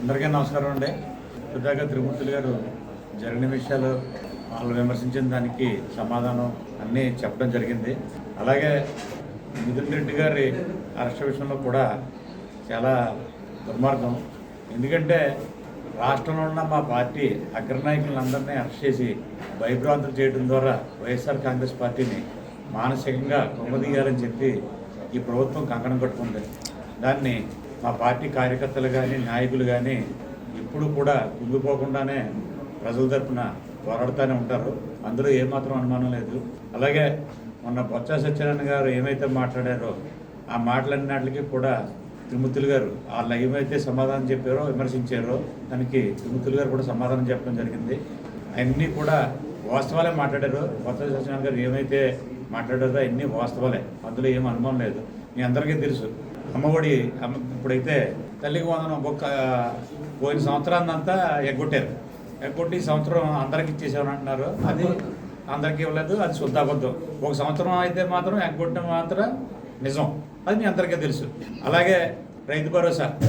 అందరికీ నమస్కారం అండి. సుధాగా త్రిమూర్తులు గారు జరిగిన విషయాలు వాళ్ళు విమర్శించిన దానికి సమాధానం అన్నీ చెప్పడం జరిగింది. అలాగే మిథున్ రెడ్డి గారి అరెస్ట్ విషయంలో కూడా చాలా దుర్మార్గం. ఎందుకంటే రాష్ట్రంలో ఉన్న మా పార్టీ అగ్రనాయకులందరినీ అరెస్ట్ చేసి భయభ్రాంతులు చేయడం ద్వారా వైఎస్ఆర్ కాంగ్రెస్ పార్టీని మానసికంగా కొమ్మదీయాలని చెప్పి ఈ ప్రభుత్వం కంకణం కట్టుకుంది. దాన్ని మా పార్టీ కార్యకర్తలు కానీ నాయకులు కానీ ఇప్పుడు కూడా కుంగిపోకుండానే ప్రజల తరపున పోరాడుతూనే ఉంటారు. అందులో ఏమాత్రం అనుమానం లేదు. అలాగే మొన్న బొత్స సత్యనారాయణ గారు ఏమైతే మాట్లాడారో ఆ మాటలన్నిటికీ కూడా తిరుమతులు గారు వాళ్ళు ఏమైతే సమాధానం చెప్పారో విమర్శించారో దానికి తిరుమతులు గారు కూడా సమాధానం చెప్పడం జరిగింది. అవన్నీ కూడా వాస్తవాలే మాట్లాడారు. బొత్స సత్యనారాయణ గారు ఏమైతే మాట్లాడారో అన్నీ వాస్తవాలే. అందులో ఏం అనుమానం లేదు. మీ అందరికీ తెలుసు. అమ్మఒడి అమ్మ ఇప్పుడైతే తల్లికి వందనం ఒక్క పోయిన సంవత్సరాన్ని అంతా ఎగ్గొట్టారు. ఎగ్గొట్టి ఈ సంవత్సరం అందరికి ఇచ్చేసామని అంటున్నారు. అది అందరికీ ఇవ్వలేదు అది శుద్ధాబద్ధం ఒక సంవత్సరం అయితే మాత్రం ఎగ్గొట్టడం మాత్రం నిజం. అది మీ అందరికీ తెలుసు. అలాగే రైతు భరోసా.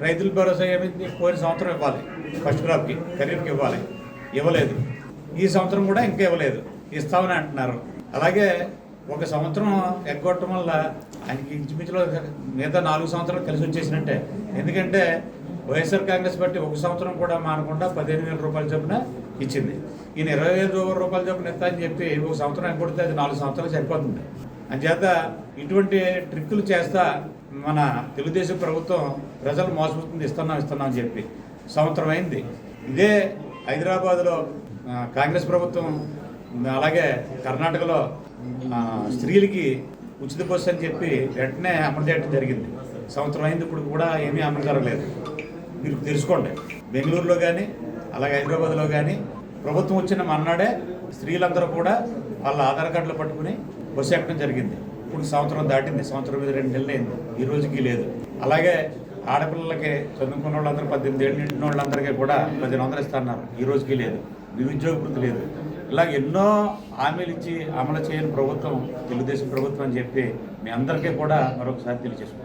రైతుల భరోసా ఏమైంది పోయిన సంవత్సరం ఇవ్వాలి. ఫస్ట్ క్రాప్కి ఖరీఫ్కి ఇవ్వాలి. ఇవ్వలేదు. ఈ సంవత్సరం కూడా ఇంకా ఇవ్వలేదు. ఇస్తామని అంటున్నారు. అలాగే ఒక సంవత్సరం ఎగ్గొట్టడం వల్ల ఆయనకి ఇంచుమించులో మిగతా నాలుగు సంవత్సరాలు కలిసి వచ్చేసినట్టే. ఎందుకంటే వైఎస్ఆర్ కాంగ్రెస్ పార్టీ ఒక సంవత్సరం కూడా మానకుండా పదిహేను వేల రూపాయల చొప్పున ఇచ్చింది. ఈయన ఇరవై వేల రూపాయల చొప్పున ఇస్తా అని చెప్పి ఒక సంవత్సరం ఎగ్గొడితే అది నాలుగు సంవత్సరాలు సరిపోతుంది. అంచేత ఇటువంటి ట్రిక్కులు చేస్తా మన తెలుగుదేశం ప్రభుత్వం ప్రజలు మోసపోతుంది ఇస్తున్నాం ఇస్తున్నాం అని చెప్పి సంవత్సరం అయింది. ఇదే హైదరాబాద్లో కాంగ్రెస్ ప్రభుత్వం అలాగే కర్ణాటకలో స్త్రీలకి ఉచిత బస్సు అని చెప్పి వెంటనే అమలు చేయడం జరిగింది. సంవత్సరం అయింది ఇప్పుడు కూడా ఏమీ అమలు జరగలేదు. మీరు తెలుసుకోండి. బెంగళూరులో కానీ అలాగే హైదరాబాద్లో కానీ ప్రభుత్వం వచ్చిన మన్నాడే స్త్రీలందరూ కూడా వాళ్ళ ఆధార్ కార్డులు పట్టుకుని బస్సు ఎక్కడం జరిగింది. ఇప్పుడు సంవత్సరం దాటింది. సంవత్సరం మీద రెండు నెలలు అయింది. ఈ రోజుకి లేదు. అలాగే ఆడపిల్లలకి చదువుకున్న వాళ్ళందరూ పద్దెనిమిది ఏళ్ళు నిండిన వాళ్ళందరికీ కూడా పదిహేను వందలు ఇస్తున్నారు. ఈ రోజుకి లేదు. నిరుద్యోగ వృద్ధి లేదు. ఇలా ఎన్నో హామీలు ఇచ్చి అమలు చేయని ప్రభుత్వం తెలుగుదేశం ప్రభుత్వం అని చెప్పి మీ అందరికీ కూడా మరొకసారి తెలియజేసుకుంటాం